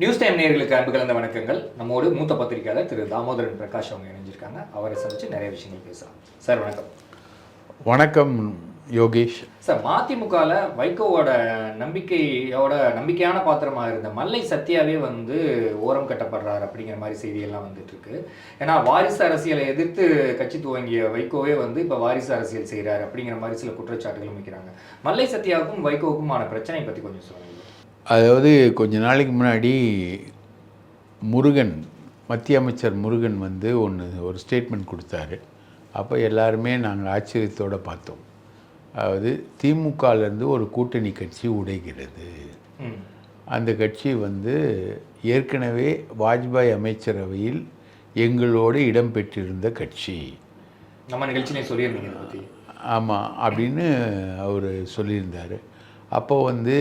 News time நேயர்களுக்கு அன்பு கலந்த வணக்கங்கள். நம்மோடு மூத்த பத்திரிகையாளர் திரு தாமோதரன் பிரகாஷ் அவங்க இணைஞ்சிருக்காங்க. அவரை சந்திச்சு நிறைய விஷயங்கள் பேசலாம். சார் வணக்கம். வணக்கம் யோகேஷ். சார் மதிமுகவில் வைகோவோட நம்பிக்கையோட நம்பிக்கையான பாத்திரமாக இருந்த மல்லை சத்யாவே வந்து ஓரம் கட்டப்படுறார் அப்படிங்கிற மாதிரி செய்தியெல்லாம் வந்துட்டு இருக்கு ஏன்னா வாரிசு அரசியலை எதிர்த்து கட்சி துவங்கிய வைகோவே வந்து இப்போ வாரிசு அரசியல் செய்கிறார் அப்படிங்கிற மாதிரி சில குற்றச்சாட்டுகளும் வைக்கிறாங்க. மல்லை சத்யாவுக்கும் வைகோவுக்குமான பிரச்சனை பற்றி கொஞ்சம் சொல்லுங்க. அதாவது கொஞ்ச நாளைக்கு முன்னாடி முருகன் மத்திய அமைச்சர் முருகன் வந்து ஒன்று ஒரு ஸ்டேட்மெண்ட் கொடுத்தாரு. அப்போ எல்லாருமே நாங்கள் ஆச்சரியத்தோடு பார்த்தோம். அதாவது திமுகலேருந்து ஒரு கூட்டணி கட்சி உடைகிறது. அந்த கட்சி வந்து ஏற்கனவே வாஜ்பாய் அமைச்சரவையில் எங்களோடு இடம்பெற்றிருந்த கட்சி. நம்ம நிகழ்ச்சியிலையும் சொல்லியிருந்தீங்க ஆமாம் அப்படின்னு அவர் சொல்லியிருந்தார். அப்போ வந்து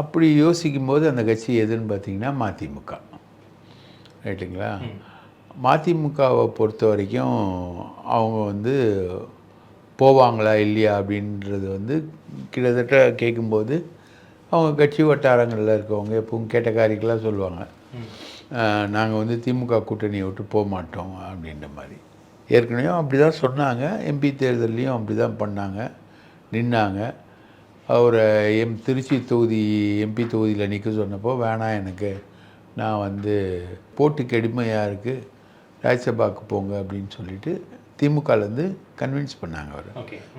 அப்படி யோசிக்கும்போது அந்த கட்சி எதுன்னு பார்த்தீங்கன்னா மதிமுக. ரைட்டுங்களா? மதிமுகவை பொறுத்த வரைக்கும் அவங்க வந்து போவாங்களா இல்லையா அப்படின்றது வந்து கிட்டத்தட்ட கேட்கும்போது அவங்க கட்சி வட்டாரங்களில் இருக்கவங்க எப்பவும் கேட்டக்காரிக்கெல்லாம் சொல்லுவாங்க. நாங்கள் வந்து திமுக கூட்டணியை விட்டு போக மாட்டோம் அப்படின்ற மாதிரி. ஏற்கனவே அப்படி தான் சொன்னாங்க. எம்பி தேர்தல்லையும் அப்படி தான் பண்ணாங்க. நின்னாங்க. அவரை எம் திருச்சி தொகுதி எம்பி தொகுதியில் நிற்க சொன்னப்போ வேணாம் எனக்கு. நான் வந்து போட்டு கெடுமையாக இருக்குது ராஜ்யசபாவுக்கு போங்க அப்படின்னு சொல்லிட்டு திமுகலேருந்து கன்வின்ஸ் பண்ணாங்க அவர்.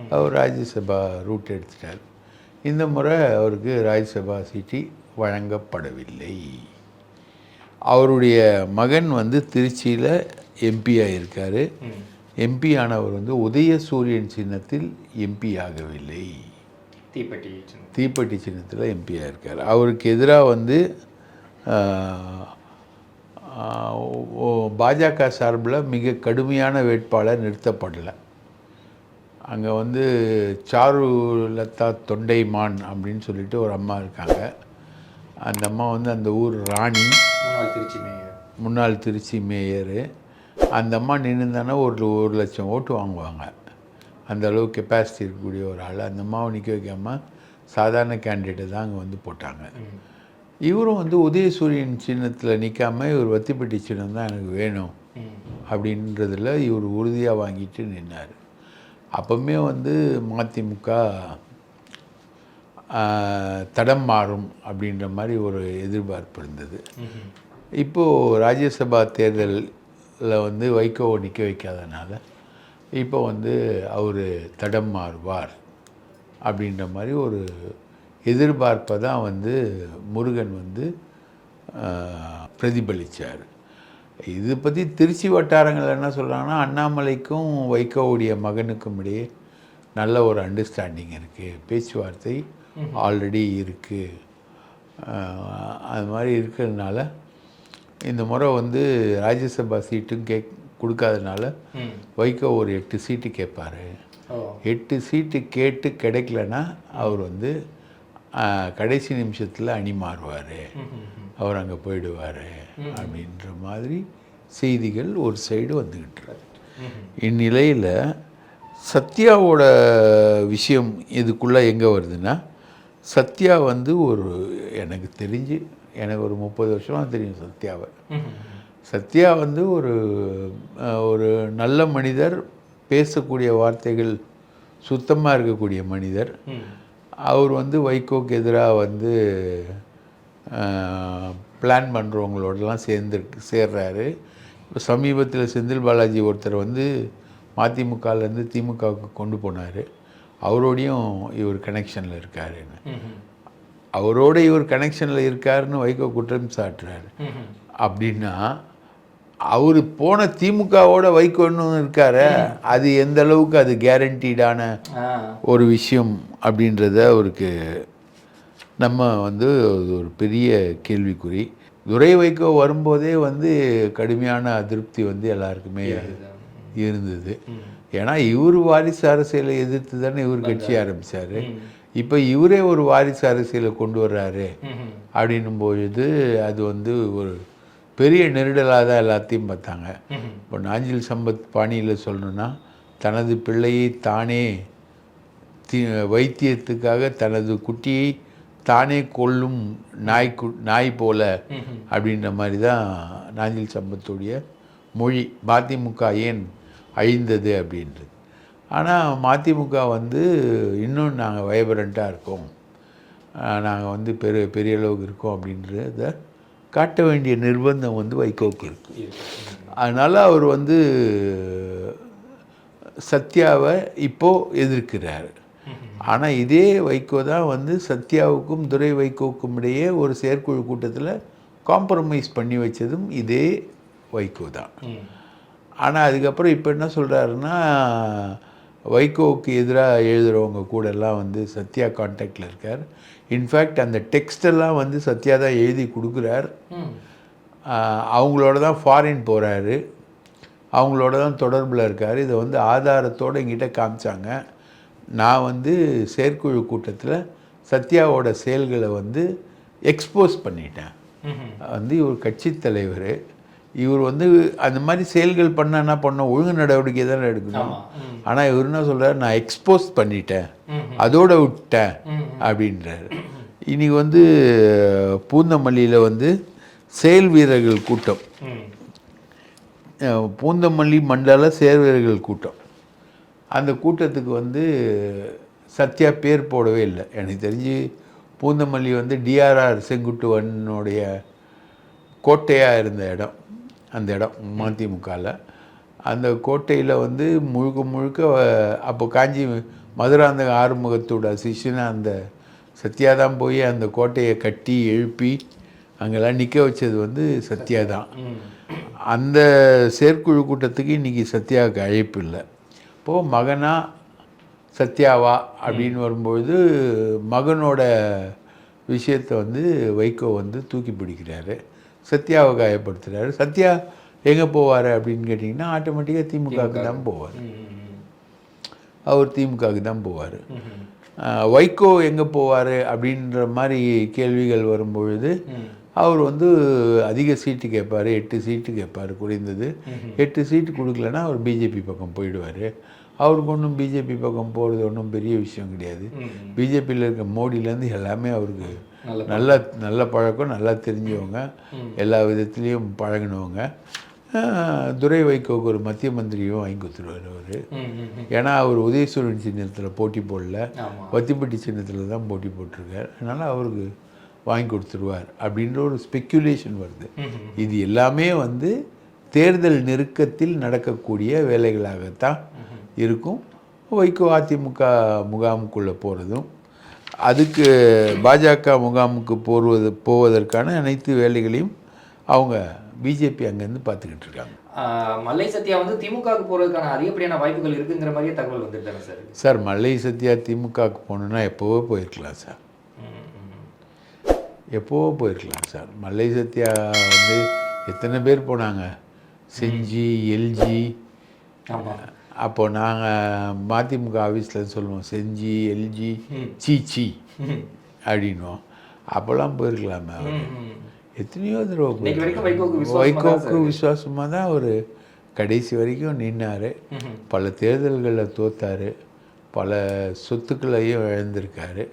அவர் ராஜ்யசபா ரூட் எடுத்துட்டார். இந்த முறை அவருக்கு ராஜ்யசபா சீட்டி வழங்கப்படவில்லை. அவருடைய மகன் வந்து திருச்சியில் எம்பியாக இருக்கார் எம்பி ஆனவர் வந்து உதயசூரியன் சின்னத்தில் எம்பி ஆகவில்லை. தீப்பெட்டி தீப்பெட்டி சின்னத்தில் எம்பியாக இருக்கார். அவருக்கு எதிராக வந்து பாஜக சார்பில் மிக கடுமையான வேட்பாளர் நிறுத்தப்படலை. அங்கே வந்து சாரு லதா தொண்டைமான் அப்படின்னு சொல்லிட்டு ஒரு அம்மா இருக்காங்க. அந்த அம்மா வந்து அந்த ஊர் ராணி. முன்னாள் திருச்சி மேயர். முன்னாள் திருச்சி மேயரு. அந்த அம்மா நின்றுந்தானே ஒரு ஒரு லட்சம் ஓட்டு வாங்குவாங்க. அந்த அளவு கெப்பாசிட்டி இருக்கக்கூடிய ஒரு ஆள். அந்த அம்மாவை நிற்க வைக்காம சாதாரண கேண்டிடேட்டை தான் அங்கே வந்து போட்டாங்க. இவரும் வந்து உதயசூரியன் சின்னத்தில் நிற்காம இவர் வத்திப்பட்டி சின்னம் தான் எனக்கு வேணும் அப்படின்றதுல இவர் உறுதியாக வாங்கிட்டு நின்னார். அப்பவுமே வந்து மதிமுக தடம் மாறும் அப்படின்ற மாதிரி ஒரு எதிர்பார்ப்பு இருந்தது. இப்போது ராஜ்யசபா தேர்தலில் வந்து வைகோவை நிற்க வைக்காதனால இப்போ வந்து அவர் தடம் மாறுவார் அப்படின்ற மாதிரி ஒரு எதிர்பார்ப்பை தான் வந்து முருகன் வந்து பிரதிபலித்தார் இது பற்றி திருச்சி வட்டாரங்கள் என்ன சொல்கிறாங்கன்னா அண்ணாமலைக்கும் வைகோவுடைய மகனுக்கும் இடையே நல்ல ஒரு அண்டர்ஸ்டாண்டிங் இருக்குது பேச்சுவார்த்தை ஆல்ரெடி இருக்குது அது மாதிரி இருக்கிறதுனால இந்த முறை வந்து ராஜ்யசபா சீட்டும் கேக் கொடுக்காதனால வைகோ ஒரு எட்டு சீட்டு கேட்பாரு. எட்டு சீட்டு கேட்டு கிடைக்கலனா அவர் வந்து கடைசி நிமிஷத்தில் அணி மாறுவார். அவர் அங்கே போயிடுவார் அப்படின்ற மாதிரி செய்திகள் ஒரு சைடு வந்துக்கிட்டு இருக்கு. ம் இந்நிலையில் சத்யாவோட விஷயம் இதுக்குள்ளே எங்கே வருதுன்னா சத்யா வந்து ஒரு எனக்கு தெரிஞ்சு எனக்கு ஒரு முப்பது வருஷமாக தெரியும் சத்யாவை. சத்யா வந்து ஒரு ஒரு நல்ல மனிதர் பேசக்கூடிய வார்த்தைகள் சுத்தமாக இருக்கக்கூடிய மனிதர். அவர் வந்து வைகோக்கு எதிராக வந்து பிளான் பண்ணுறவங்களோடலாம் சேர்ந்து சேர்றாரு. இப்போ சமீபத்தில் செந்தில் பாலாஜி ஒருத்தர் வந்து மதிமுகலேருந்து திமுகவுக்கு கொண்டு போனார். அவரோடையும் இவர் கனெக்ஷனில் இருக்காருன்னு. அவரோட இவர் கனெக்ஷனில் இருக்காருன்னு வைகோ குற்றம் சாட்டுறாரு. அப்படின்னா அவர் போன திமுகவோட வைகோன்னு இருக்காரு அது எந்த அளவுக்கு அது கேரண்டீடான ஒரு விஷயம் அப்படின்றத அவருக்கு நம்ம வந்து ஒரு பெரிய கேள்விக்குறி. துரை வைகோ வரும்போதே வந்து கடுமையான அதிருப்தி வந்து எல்லாருக்குமே இருந்தது. ஏன்னா இவர் வாரிசு அரசியலை எதிர்த்து தானே இவர் கட்சி ஆரம்பிச்சாரு. இப்போ இவரே ஒரு வாரிசு அரசியலை கொண்டு வர்றாரு. அப்படின்னும் பொழுது அது வந்து ஒரு பெரிய நெருடலாக தான் எல்லாத்தையும் பார்த்தாங்க. இப்போ நாஞ்சில் சம்பத் பாணியில் சொல்லணும்னா தனது பிள்ளையை தானே தி வைத்தியத்துக்காக தனது குட்டியை தானே கொல்லும் நாய் கு நாய் போல. அப்படின்ற மாதிரி தான் நாஞ்சில் சம்பத்துடைய மொழி. மதிமுக ஏன் அழிந்தது அப்படின்றது. ஆனால் மதிமுக வந்து இன்னும் நாங்கள் வைப்ரண்ட்டாக இருக்கோம். நாங்கள் வந்து பெரிய பெரிய அளவுக்கு இருக்கோம் அப்படின்றத காட்ட வேண்டிய நிர்பந்தம் வந்து வைகோக்கு இருக்குது. அதனால் அவர் வந்து சத்யாவை இப்போது எதிர்க்கிறார் ஆனால் இதே வைகோ தான் வந்து சத்யாவுக்கும் துரை வைகோவுக்கும் இடையே ஒரு செயற்குழு கூட்டத்தில் காம்ப்ரமைஸ் பண்ணி வச்சதும் இதே வைகோ தான். ஆனால் அதுக்கப்புறம் இப்போ என்ன சொல்கிறாருன்னா வைகோவுக்கு எதிராக எழுதுகிறவங்க கூட எல்லாம் வந்து சத்யா கான்டாக்டில் இருக்கார் இன்ஃபேக்ட் அந்த டெக்ஸ்டெல்லாம் வந்து சத்யா தான் எழுதி கொடுக்குறார். அவங்களோட தான் ஃபாரின் போகிறாரு அவங்களோட தான் தொடர்பில் இருக்கார். இதை வந்து ஆதாரத்தோடு எங்கிட்ட காமிச்சாங்க. நான் வந்து செயற்குழு கூட்டத்தில் சத்யாவோட செயல்களை வந்து எக்ஸ்போஸ் பண்ணிட்டேன். வந்து இவர் கட்சி தலைவர். இவர் வந்து அந்த மாதிரி செயல்கள் பண்ண என்ன பண்ண ஒழுங்கு நடவடிக்கை தானே எடுக்கணும். ஆனால் இவர் என்ன சொல்றாரு? நான் எக்ஸ்போஸ் பண்ணிட்டேன். அதோட விட்டேன். அப்படின்றாரு. இன்னைக்கு வந்து பூந்தமல்லியில் வந்து செயல் வீரர்கள் கூட்டம். பூந்தமல்லி மண்டல செயல் வீரர்கள் கூட்டம். அந்த கூட்டத்துக்கு வந்து சத்யா பேர் போடவே இல்லை. எனக்கு தெரிஞ்சு பூந்தமல்லி வந்து டிஆர்ஆர் செங்குட்டுவனுடைய கோட்டையாக இருந்த இடம். அந்த இடம் மதிமுகவில் அந்த கோட்டையில் வந்து முழுக்க முழுக்க அப்போ காஞ்சி மதுராந்தக ஆறுமுகத்தோட சிஷ்யனா அந்த சத்யா தான் போய் அந்த கோட்டையை கட்டி எழுப்பி அங்கெல்லாம் நிற்க வச்சது வந்து சத்யா தான். அந்த செயற்குழு கூட்டத்துக்கு இன்றைக்கி சத்யாவுக்கு அழைப்பு இல்லை. இப்போது மகனா சத்யாவா அப்படின்னு வரும்பொழுது மகனோட விஷயத்தை வந்து வைகோ வந்து தூக்கி பிடிக்கிறாரு. சத்யாவை காயப்படுத்துகிறாரு சத்யா எங்கே போவார்? அப்படின்னு கேட்டிங்கன்னா ஆட்டோமேட்டிக்காக திமுகவுக்கு தான் போவார். அவர் திமுகவுக்கு தான் போவார். வைகோ எங்கே போவார்? அப்படின்ற மாதிரி கேள்விகள் வரும்பொழுது. அவர் வந்து அதிக சீட்டு கேட்பார். எட்டு சீட்டு கேட்பார் குறைந்தது. எட்டு சீட்டு கொடுக்கலன்னா அவர் பிஜேபி பக்கம் போயிடுவார். அவருக்கு ஒன்றும் பிஜேபி பக்கம் போகிறது ஒன்றும் பெரிய விஷயம் கிடையாது. பிஜேபியில் இருக்க மோடியிலேருந்து எல்லாமே அவருக்கு நல்ல நல்ல பழக்கம் நல்லா தெரிஞ்சவங்க. எல்லா விதத்துலேயும் பழகினவங்க. துரை வைகோக்கு ஒரு மத்திய மந்திரியும் வாங்கி கொடுத்துருவார் அவர். ஏன்னா அவர் உதயசூரன் சின்னத்தில் போட்டி போடல. வத்திப்பட்டி சின்னத்தில் தான் போட்டி போட்டிருக்கார். அதனால் அவருக்கு வாங்கி கொடுத்துருவார் அப்படின்ற ஒரு ஸ்பெக்குலேஷன் வருது. இது எல்லாமே வந்து தேர்தல் நெருக்கத்தில் நடக்கக்கூடிய வேலைகளாகத்தான் இருக்கும். வைகோ அதிமுக முகாமுக்குள்ளே போகிறதும் அதுக்கு பாஜக முகாமுக்கு போடுவது போவதற்கான அனைத்து வேலைகளையும் அவங்க பிஜேபி அங்கேருந்து பார்த்துக்கிட்டு இருக்காங்க. மல்லை சத்யா வந்து திமுகவுக்கு போறதுக்கான அதிகப்படியான வாய்ப்புகள் இருக்குங்கிற மாதிரியே தகவல் வந்துட்டு தானே சார். சார் மல்லை சத்யா திமுகவுக்கு போகணுன்னா எப்போவோ போயிருக்கலாம் சார். எப்போவோ போயிருக்கலாம் சார். மல்லை சத்யா வந்து எத்தனை பேர் போனாங்க? செஞ்சி எல்ஜி ஆமா. அப்போ நாங்கள் மதிமுக ஆஃபீஸில் சொல்லுவோம் செஞ்சி எல்ஜி. சீச்சி. அப்படின்வோம் அப்போல்லாம் போயிருக்கலாமே அவர். எத்தனையோ தடவை வைகோவுக்கு விசுவாசமாக தான் அவர் கடைசி வரைக்கும் நின்னார். பல தேர்தல்களில் தோத்தார் பல சொத்துக்களையும் இழந்திருக்காரு.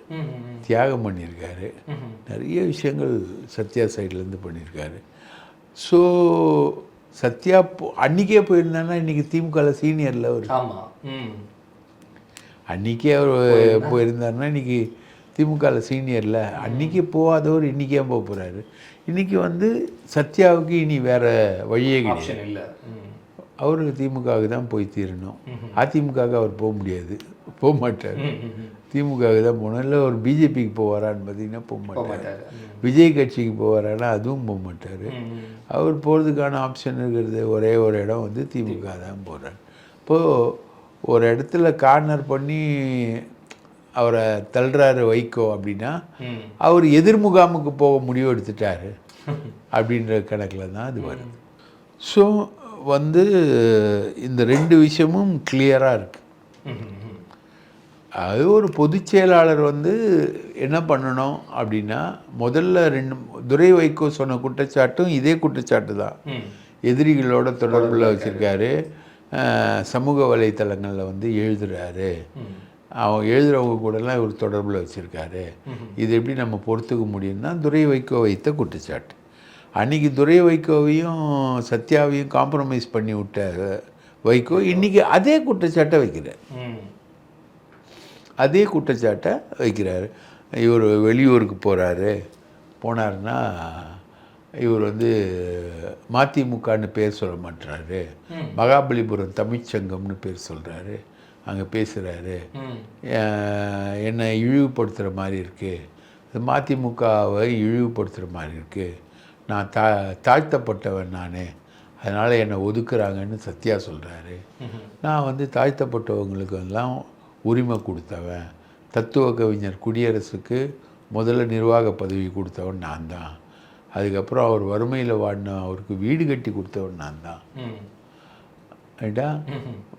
தியாகம் பண்ணியிருக்காரு. நிறைய விஷயங்கள் சத்யா சைட்லேருந்து பண்ணியிருக்காரு ஸோ சத்யா போ அன்றைக்கே போயிருந்தாங்கன்னா இன்றைக்கி திமுகவில் சீனியரில் அவர். அன்றைக்கே அவர் போயிருந்தாருன்னா இன்றைக்கி திமுகவில் சீனியரில். அன்றைக்கி போகாதவர் இன்றைக்கி போக போகிறாரு இன்றைக்கி வந்து சத்யாவுக்கு இனி வேறு வழியே கிடையாது. இல்ல. அவருக்கு திமுகவுக்கு தான் போய் தீரணும். அதிமுகவுக்கு அவர் போக முடியாது. போக மாட்டார். திமுகவுக்கு தான் போகணும் இல்லை ஒரு பிஜேபிக்கு போவாரான்னு பார்த்தீங்கன்னா போக மாட்டார். விஜய் கட்சிக்கு போவாரான்னா அதுவும் போக மாட்டார். அவர் போகிறதுக்கான ஆப்ஷன் இருக்கிறது ஒரே ஒரு இடம் வந்து திமுக தான் போகிறார் இப்போது ஒரு இடத்துல கார்னர் பண்ணி அவரை தள்ளுறாரு வைகோ அப்படின்னா. அவர் எதிர்முகாமுக்கு போக முடிவு எடுத்துட்டாரு அப்படின்ற கணக்கில் தான் அது வருது ஸோ வந்து இந்த ரெண்டு விஷயமும் கிளியராக இருக்குது. அது ஒரு பொதுச் செயலாளர் வந்து என்ன பண்ணணும் அப்படின்னா முதல்ல ரெண்டு துரை வைகோ சொன்ன குற்றச்சாட்டும் இதே குற்றச்சாட்டு தான். எதிரிகளோட தொடர்பில் வச்சுருக்காரு. சமூக வலைத்தளங்களில் வந்து எழுதுறாரு. ம். அவன் எழுதுகிறவங்க கூடலாம் இவர் தொடர்பில் வச்சுருக்காரு. இது எப்படி நம்ம பொறுத்துக்க முடியும்னா துரை வைகோ வைத்த குற்றச்சாட்டு. அன்னைக்கு துரை வைகோவையும் சத்யாவையும் காம்ப்ரமைஸ் பண்ணி விட்ட வைகோ இன்னைக்கு அதே குற்றச்சாட்டை வைக்கிறார். ம். அதே குற்றச்சாட்டை வைக்கிறாரு. இவர் வெளியூருக்கு போகிறாரு போனாருன்னா இவர் வந்து மதிமுகன்னு பேர் சொல்ல மாட்டுறாரு மகாபலிபுரம் தமிழ்ச்சங்கம்னு பேர் சொல்கிறாரு அங்கே பேசுகிறாரு என்னை இழிவுபடுத்துகிற மாதிரி இருக்குது மதிமுகவை இழிவுபடுத்துகிற மாதிரி இருக்குது நான் தா தாழ்த்தப்பட்டவன் நான். அதனால் என்னை ஒதுக்குறாங்கன்னு சத்யா சொல்கிறாரு நான் வந்து தாழ்த்தப்பட்டவங்களுக்கு எல்லாம் உரிமை கொடுத்தவன். தத்துவ கவிஞர் குடியரசுக்கு முதல்ல நிர்வாக பதவி கொடுத்தவன் நான் தான். அதுக்கப்புறம் அவர் வறுமையில் வாடின அவருக்கு வீடு கட்டி கொடுத்தவன் நான் தான். ரைட்டா.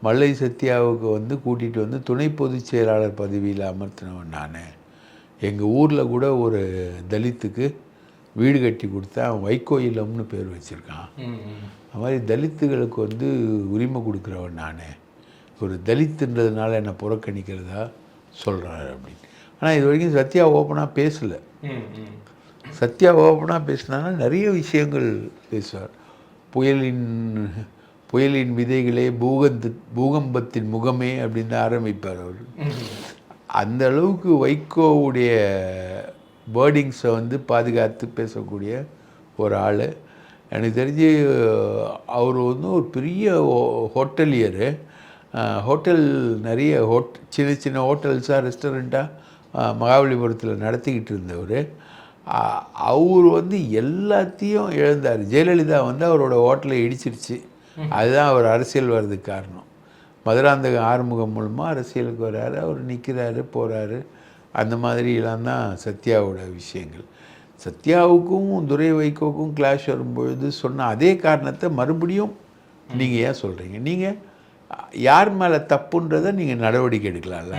மல்லை சத்யாவுக்கு வந்து கூட்டிகிட்டு வந்து துணை பொதுச் செயலாளர் பதவியில் அமர்த்தினவன் நான். எங்கள் ஊரில் கூட ஒரு தலித்துக்கு வீடு கட்டி கொடுத்தா அவன் வைகோ இல்லம்னு பேர் வச்சுருக்கான். அது மாதிரி தலித்துகளுக்கு வந்து உரிமை கொடுக்குறவன் நான். ஒரு தலித்துன்றதுனால என்னை புறக்கணிக்கிறதா சொல்கிறாரு அப்படின்னு. ஆனால் இது வரைக்கும் சத்யா ஓப்பனாக பேசலை. சத்யா ஓப்பனாக பேசினான்னா நிறைய விஷயங்கள் பேசுவார். புயலின் புயலின் விதைகளே பூகந்து பூகம்பத்தின் முகமே அப்படின்னு ஆரம்பிப்பார் அவர். அந்த அளவுக்கு வைகோவுடைய வேர்டிங்ஸை வந்து பாதுகாத்து பேசக்கூடிய ஒரு ஆள். எனக்கு தெரிஞ்சு அவர் வந்து ஒரு பெரிய ஹோட்டலியரு. ஹோட்டல் நிறைய ஹோட் சின்ன சின்ன ஹோட்டல்ஸாக ரெஸ்டாரண்ட்டாக மகாபலிபுரத்தில் நடத்திக்கிட்டு இருந்தவர். அவர் வந்து எல்லாத்தையும் இழந்தார். ஜெயலலிதா வந்து அவரோட ஹோட்டலை இடிச்சிருச்சு. அதுதான் அவர் அரசியல் வர்றதுக்கு காரணம். மதுராந்தக ஆறுமுகம் மூலமாக அரசியலுக்கு வர்றாரு அவர் நிற்கிறாரு போகிறாரு அந்த மாதிரிலாம் தான் சத்யாவோட விஷயங்கள். சத்யாவுக்கும் துரை வைகோவுக்கும் கிளாஷ் வரும்பொழுது சொன்ன அதே காரணத்தை மறுபடியும் நீங்கள் ஏன் சொல்கிறீங்க நீங்கள் யார் மேலே தப்புன்றதை நீங்கள் நடவடிக்கை எடுக்கலாம்ல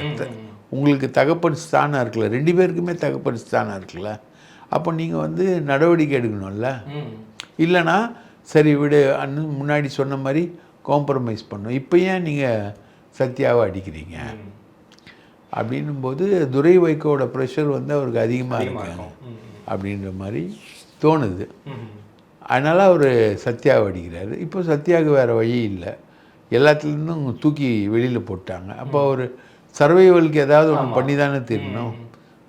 உங்களுக்கு தகப்பன் ஸ்தானம் இருக்குல்ல ரெண்டு பேருக்குமே தகப்பன் ஸ்தானம் இருக்குல்ல அப்போ நீங்கள் வந்து நடவடிக்கை எடுக்கணும்ல. ம். இல்லைன்னா சரி விடு அன்னு முன்னாடி சொன்ன மாதிரி காம்ப்ரமைஸ் பண்ணும். இப்போ ஏன் நீங்கள் சத்யாவை அடிக்கிறீங்க. அப்படின்னும் போது துரை வைக்கோட ப்ரெஷர் வந்து அவருக்கு அதிகமாக அதிகமா இருக்கு இருக்கும். அப்படின்ற மாதிரி தோணுது. அதனால் அவர் சத்யாவை அடிக்கிறாரு. இப்போ சத்யாவுக்கு வேறு வழி இல்லை. எல்லாத்துலேருந்தும் தூக்கி வெளியில் போட்டாங்க. அப்போ அவர் சர்வைவலுக்கு ஏதாவது ஒன்று பண்ணி தானே தீரணும்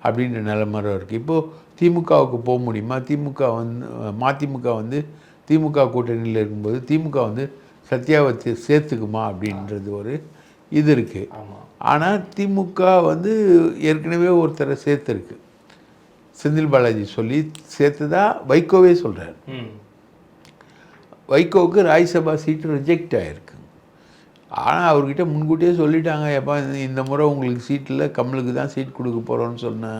அப்படின்ற நிலைமை இருக்குது இப்போது திமுகவுக்கு போக முடியுமா? திமுக வந்து மதிமுக வந்து திமுக கூட்டணியில் இருக்கும்போது திமுக வந்து சத்யாவை சேர்த்துக்குமா அப்படின்றது ஒரு இது இருக்குது ஆனால் திமுக வந்து ஏற்கனவே ஒருத்தரை சேர்த்துருக்கு. செந்தில் பாலாஜி சொல்லி சேர்த்ததா வைகோவே சொல்கிறார் வைகோவுக்கு ராஜ்சபா சீட்டு ரிஜெக்ட் ஆகிருக்கு ஆனால் அவர்கிட்ட முன்கூட்டியே சொல்லிட்டாங்க எப்போ இந்த முறை உங்களுக்கு சீட்டில் கமலுக்கு தான் சீட் கொடுக்க போகிறோன்னு சொன்ன.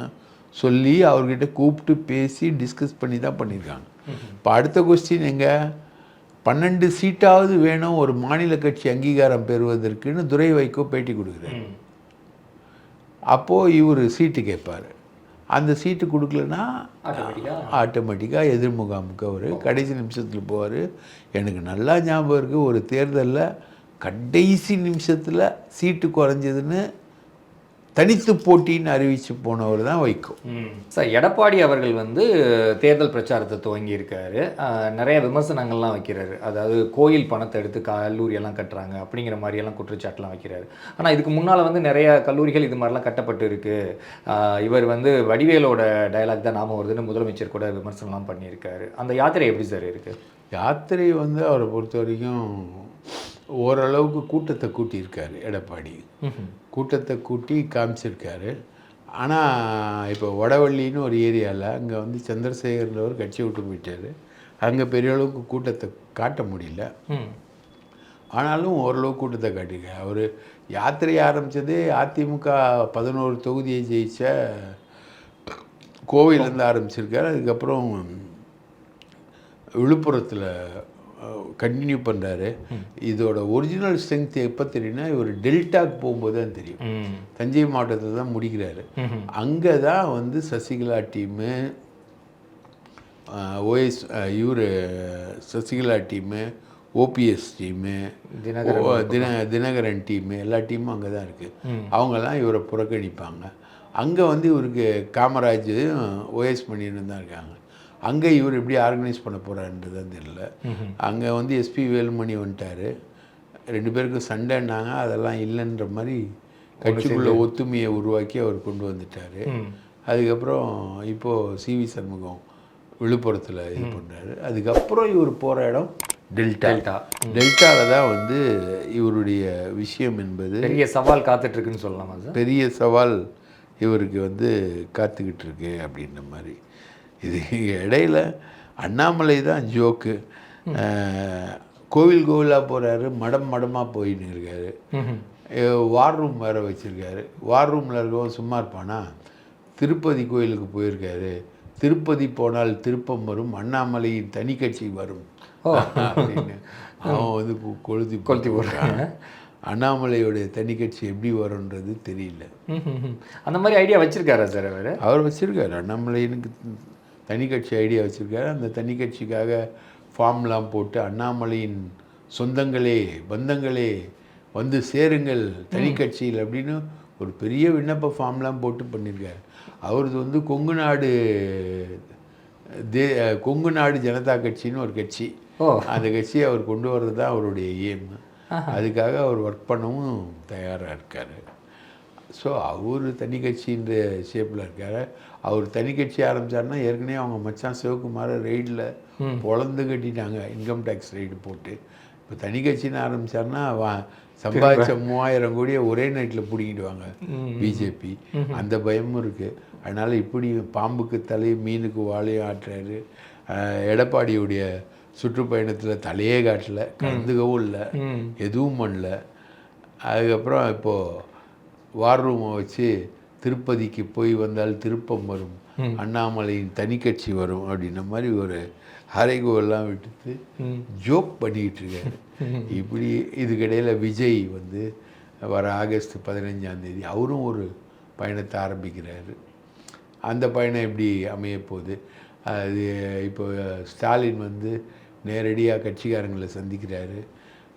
சொல்லி அவர்கிட்ட கூப்பிட்டு பேசி டிஸ்கஸ் பண்ணி தான் பண்ணியிருக்காங்க. இப்போ அடுத்த கொஸ்டின் எங்க? பன்னெண்டு சீட்டாவது வேணும் ஒரு மாநில கட்சி அங்கீகாரம் பெறுவதற்குன்னு துரை வைகோ பேட்டி கொடுக்குறாரு. அப்போது இவர் சீட்டு கேட்பார். அந்த சீட்டு கொடுக்கலன்னா ஆட்டோமேட்டிக்காக எதிர்முகாமுக்கு அவர் கடைசி நிமிஷத்தில் போவார். எனக்கு நல்லா ஞாபகம் இருக்குது ஒரு தேர்தலில் கடைசி நிமிஷத்தில் சீட்டு குறைஞ்சதுன்னு தனித்து போட்டின்னு அறிவித்து போனவர் தான் வைகோ. ம். சார் எடப்பாடி அவர்கள் வந்து தேர்தல் பிரச்சாரத்தை துவங்கி இருக்காரு. ஆஹ் நிறைய விமர்சனங்கள்லாம் வைக்கிறாரு. அதாவது கோயில் பணத்தை எடுத்து கல்லூரி எல்லாம் கட்டுறாங்க அப்படிங்கிற மாதிரி எல்லாம் குற்றச்சாட்டுலாம் வைக்கிறாரு. ஆனால் இதுக்கு முன்னால் வந்து நிறைய கல்லூரிகள் இது மாதிரிலாம் கட்டப்பட்டு இருக்கு. ஆஹ் இவர் வந்து வடிவேலோட டயலாக் தான் நாம வருதுன்னு முதலமைச்சர் கூட விமர்சனம்லாம் பண்ணியிருக்காரு. அந்த யாத்திரை எப்படி சார் இருக்கு? யாத்திரை வந்து அவரை பொறுத்த வரைக்கும் ஓரளவுக்கு கூட்டத்தை கூட்டியிருக்காரு எடப்பாடி. கூட்டத்தை கூட்டி காமிச்சிருக்காரு. ஆனால் இப்போ வடவள்ளின்னு ஒரு ஏரியாவில் அங்கே வந்து சந்திரசேகர்ன்றவர் கட்சி விட்டு போயிட்டாரு. அங்கே பெரிய அளவுக்கு கூட்டத்தை காட்ட முடியல. ஆனாலும் ஓரளவு கூட்டத்தை காட்டியிருக்காரு. அவர் யாத்திரை ஆரம்பித்ததே அதிமுக பதினோரு தொகுதியை ஜெயிச்ச கோவையிலேருந்து ஆரம்பிச்சிருக்காரு. அதுக்கப்புறம் விழுப்புரத்தில் கண்டினியூ பண்ணுறாரு இதோட ஒரிஜினல் ஸ்ட்ரென்த் எப்போ தெரியும்னா இவர் டெல்டாக்கு போகும்போது தான் தெரியும் தஞ்சை மாவட்டத்தில் தான் முடிக்கிறாரு. அங்கே தான் வந்து சசிகலா டீமு ஓஎஸ் இவர் Sasikala team OPS team Dhinakaran தின தினகரன் டீமு எல்லா டீமும் அங்கே தான் இருக்குது அவங்கெல்லாம் இவரை புறக்கணிப்பாங்க. அங்கே வந்து இவருக்கு காமராஜ் ஓஎஸ் மணியன் தான் இருக்காங்க. அங்கே இவர் எப்படி ஆர்கனைஸ் பண்ண போகிறான்றது தான் தெரியல அங்கே வந்து எஸ்பி வேலுமணி வந்துட்டார். ரெண்டு பேருக்கும் சண்டைன்னாங்க அதெல்லாம் இல்லைன்ற மாதிரி கட்சிக்குள்ள ஒத்துமையை உருவாக்கி அவர் கொண்டு வந்துட்டார். அதுக்கப்புறம் இப்போது சிவி சண்முகம் விழுப்புரத்தில் இது பண்ணுறாரு அதுக்கப்புறம் இவர் போகிற இடம் டெல்டா. டெல்டா. டெல்டாவில் தான் வந்து இவருடைய விஷயம் என்பது பெரிய சவால் காத்துட்டு இருக்குன்னு சொல்லலாமா சார் பெரிய சவால் இவருக்கு வந்து காத்துக்கிட்டு இருக்கு அப்படின்ற மாதிரி. இது இடையில அண்ணாமலை தான் ஜோக்கு. கோவில் கோவிலாக போகிறாரு மடம் மடமாக போயின்னு இருக்காரு. வார் ரூம் வேறு வச்சுருக்காரு. வார் ரூமில் இருக்கவன் சும்மா இருப்பானா? திருப்பதி கோயிலுக்கு போயிருக்காரு. திருப்பதி போனால் திருப்பம் வரும் அண்ணாமலையின் தனி கட்சி வரும். அப்படின்னு அவன் வந்து கொளுத்தி கொளுத்தி போடுறான் அண்ணாமலையோடைய தனி கட்சி எப்படி வரும்ன்றது தெரியல. அந்த மாதிரி ஐடியா வச்சிருக்காரா சார் அவர்? அவர் வச்சுருக்காரு. அண்ணாமலைனுக்கு தனி கட்சி ஐடியா வச்சுருக்காரு. அந்த தனி கட்சிக்காக ஃபார்ம்லாம் போட்டு அண்ணாமலையின் சொந்தங்களே பந்தங்களே வந்து சேருங்கள் தனி கட்சியில் அப்படின்னு ஒரு பெரிய விண்ணப்ப ஃபார்ம்லாம் போட்டு பண்ணியிருக்காரு. அவரது வந்து கொங்கு நாடு தே கொங்கு நாடு ஜனதா கட்சின்னு ஒரு கட்சி. அந்த கட்சியை அவர் கொண்டு வர்றது தான் அவருடைய எய்ம் அதுக்காக அவர் ஒர்க் பண்ணவும் தயாராக இருக்கார். ஸோ அவர் தனி கட்சின்ற ஷேப்பில் இருக்கார். அவர் தனி கட்சி ஆரம்பிச்சாருன்னா ஏற்கனவே அவங்க மச்சான் சிவகுமாரை ரெய்டில் பொழந்து கட்டிட்டாங்க இன்கம் டேக்ஸ் ரெய்டு போட்டு. இப்போ தனி கட்சின்னு ஆரம்பிச்சாருன்னா வா சம்பாதிச்ச மூவாயிரம் கோடியை ஒரே நைட்டில் பிடிங்கிடுவாங்க பிஜேபி அந்த பயமும் இருக்குது அதனால் இப்படி பாம்புக்கு தலை மீனுக்கு வாழையும் ஆட்டுறாரு. எடப்பாடியுடைய சுற்றுப்பயணத்தில் தலையே காட்டல கலந்துக்கவும் இல்லை எதுவும் பண்ணல. அதுக்கப்புறம் இப்போது வார் ரூமை வச்சு திருப்பதிக்கு போய் வந்தால் திருப்பம் வரும். அண்ணாமலையின் தனி கட்சி வரும் அப்படின்ன மாதிரி ஒரு அரைகோவெல்லாம் விட்டுட்டு ஜோக் பண்ணிக்கிட்டு இருக்காரு. இப்படி இதுக்கிடையில் விஜய் வந்து வர ஆகஸ்ட் பதினஞ்சாம் தேதி அவரும் ஒரு பயணத்தை ஆரம்பிக்கிறாரு. அந்த பயணம் எப்படி அமைய போகுது அது இப்போ ஸ்டாலின் வந்து நேரடியாக கட்சிக்காரங்களை சந்திக்கிறாரு.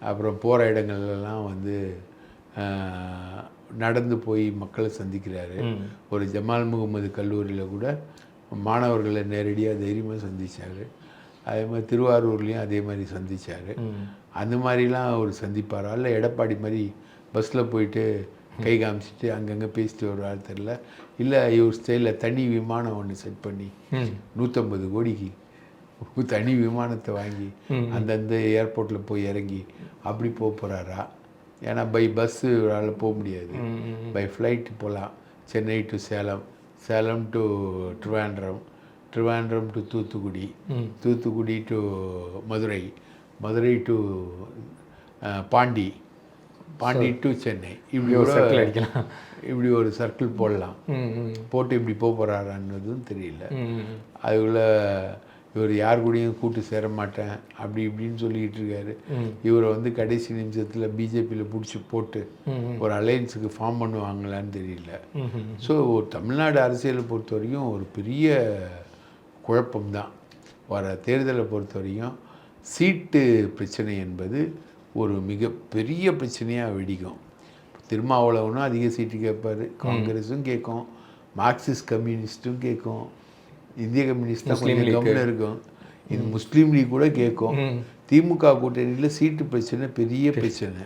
அப்புறம் போகிற இடங்கள்லாம் வந்து நடந்து போய் மக்களை சந்திக்கிறாரு. ஒரு ஜமால் முகமது கல்லூரியில் கூட மாணவர்களை நேரடியாக தைரியமாக சந்திச்சாரு. அதே மாதிரி திருவாரூர்லேயும் அதே மாதிரி சந்திச்சாரு. அந்த மாதிரிலாம் அவர் சந்திப்பாரா? இல்லை எடப்பாடி மாதிரி பஸ்ஸில் போயிட்டு கை காமிச்சிட்டு அங்கங்கே பேசிட்டு வருவார் தெரில இல்லை இவர் ஸ்டைலில் தனி விமானம் ஒன்று செட் பண்ணி நூற்றம்பது கோடிக்கு தனி விமானத்தை வாங்கி அந்தந்த ஏர்போர்ட்டில் போய் இறங்கி அப்படி போக போகிறாரா ஏன்னா பை பஸ்ஸு இவரால் போக முடியாது. பை ஃப்ளைட் போகலாம் Chennai to Salem. Salem to Trivandrum Trivandrum to Thoothukudi. Thoothukudi to Madurai. Madurai to Pondy. Pondy to Chennai. இப்படி ஒரு சர்க்கிள் அடிக்கலாம். இப்படி ஒரு சர்க்கிள் போடலாம். போட்டு இப்படி போக போகிறாரான்னதும் தெரியல. அதுக்குள்ள இவர் யார் கூடயும் கூட்டு சேர மாட்டேன் அப்படி இப்படின்னு சொல்லிக்கிட்டு இருக்காரு. இவரை வந்து கடைசி நிமிஷத்தில் பிஜேபியில் பிடிச்சி போட்டு ஒரு அலையன்ஸுக்கு ஃபார்ம் பண்ணுவாங்களான்னு தெரியல. ஸோ ஒரு தமிழ்நாடு அரசியலை பொறுத்த வரைக்கும் ஒரு பெரிய குழப்பம்தான் வர தேர்தலை பொறுத்த வரைக்கும் சீட்டு பிரச்சனை என்பது ஒரு மிகப்பெரிய பிரச்சனையாக வெடிக்கும். திருமாவளவனும் அதிக சீட்டு கேட்பாரு காங்கிரஸும் கேட்கும் மார்க்சிஸ்ட் கம்யூனிஸ்ட்டும் கேட்கும். இந்திய கம்யூனிஸ்ட் தான் கொஞ்சம் கம்மியாக இருக்கும். இது முஸ்லீம் லீக் கூட கேட்கும். திமுக கூட்டணியில் சீட்டு பிரச்சனை பெரிய பிரச்சனை.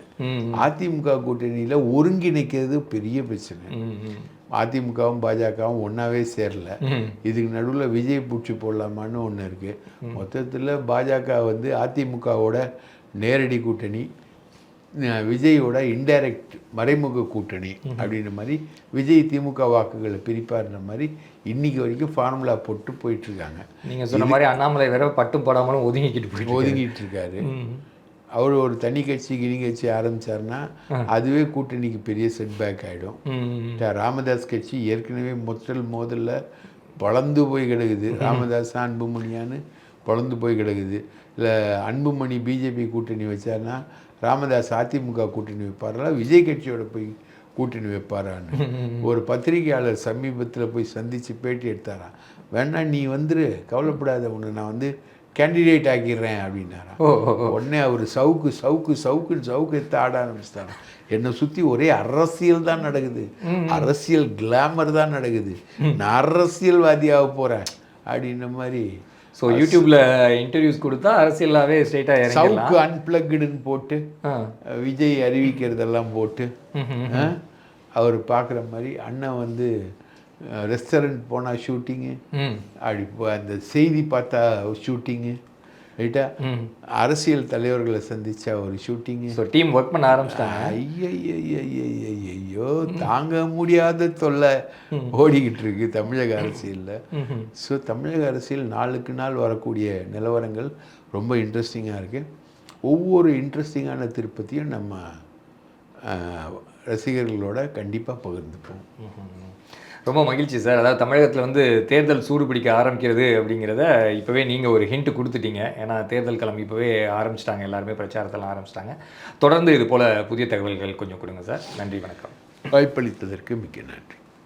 அதிமுக கூட்டணியில் ஒருங்கிணைக்கிறது பெரிய பிரச்சனை. அதிமுகவும் பாஜகவும் ஒன்றாவே சேரல. இதுக்கு நடுவில் விஜய் பூச்சி போடலாமான்னு ஒன்று இருக்குது மொத்தத்தில் பாஜக வந்து அதிமுகவோட நேரடி கூட்டணி. விஜயோட இன்டைரக்ட் மறைமுக கூட்டணி அப்படின்ற மாதிரி விஜய் திமுக வாக்குகளை பிரிப்பாருன்ற மாதிரி இன்னைக்கு வரைக்கும் ஃபார்முலா போட்டு போயிட்டுருக்காங்க. நீங்க சொன்ன மாதிரி அண்ணாமலை வேற பட்டும் படாமலும் ஒதுங்கிக்கிட்டு ஒதுங்கிட்டு இருக்காரு. அவர் ஒரு தனி கட்சி கிணி கட்சி ஆரம்பிச்சாருன்னா அதுவே கூட்டணிக்கு பெரிய செட்பேக் ஆகிடும் ராமதாஸ் கட்சி ஏற்கனவே முதல் மோதல்ல வளர்ந்து போய் கிடக்குது. ராமதாஸ் அன்புமணியான்னு வளர்ந்து போய் கிடக்குது. இல்லை அன்புமணி பிஜேபி கூட்டணி வச்சாருன்னா ராமதாஸ் அதிமுக கூட்டணி வைப்பாரா விஜய் கட்சியோட போய் கூட்டணி வைப்பாரான்னு. ஒரு பத்திரிகையாளர் சமீபத்தில் போய் சந்தித்து பேட்டி எடுத்தாராம் வேணா நீ வந்துரு கவலைப்படாத உன்னை நான் வந்து கேண்டிடேட் ஆக்கிடுறேன் ஓ. உடனே அவர் சவுக்கு சவுக்கு சவுக்குன்னு சவுக்கு எடுத்து ஆட ஆரம்பிச்சிட்டாங்க என்னை சுற்றி ஒரே அரசியல் தான் நடக்குது. அரசியல் கிளாமர் தான் நடக்குது. நான் அரசியல்வாதியாக போகிறேன் அப்படின்ன மாதிரி ஸோ யூடியூப்ல இன்டர்வியூஸ் கொடுத்தா அரசியலாவே ஸ்ட்ரைட்டாக இறங்கிடலாம். சவுக்கு அன்பிளக்டுன்னு போட்டு விஜய் அறிவிக்கிறதெல்லாம் போட்டு அவர் பார்க்குற மாதிரி அண்ணன் வந்து ரெஸ்டாரண்ட் போனால் ஷூட்டிங்கு அப்படி அந்த செய்தி பார்த்தா ஷூட்டிங்கு ரைட்டா அரசியல் தலைவர்களை சந்திச்சா ஒரு ஷூட்டிங்கு ஸோ டீம் ஒர்க் பண்ண ஆரம்பிச்சிட்டாங்க. ஐயோ தாங்க முடியாத தொல்லை ஓடிக்கிட்டு இருக்கு தமிழக அரசியலில். ஸோ தமிழக அரசியல் நாளுக்கு நாள் வரக்கூடிய நிலவரங்கள் ரொம்ப இன்ட்ரெஸ்டிங்காக இருக்குது ஒவ்வொரு இன்ட்ரெஸ்டிங்கான திருப்பத்தையும் நம்ம ரசிகர்களோட கண்டிப்பாக பகிர்ந்துப்போம். ரொம்ப மகிழ்ச்சி சார். அதாவது தமிழகத்தில் வந்து தேர்தல் சூடு பிடிக்க ஆரம்பிக்கிறது அப்படிங்கிறத இப்போவே நீங்கள் ஒரு ஹிண்ட் கொடுத்துட்டீங்க. ஏன்னா தேர்தல் களம் இப்போவே ஆரம்பிச்சிட்டாங்க. எல்லாருமே பிரச்சாரத்தெல்லாம் ஆரம்பிச்சிட்டாங்க. தொடர்ந்து இது போல் புதிய தகவல்கள் கொஞ்சம் கொடுங்க சார். நன்றி வணக்கம். வாய்ப்பளித்ததற்கு மிக்க நன்றி.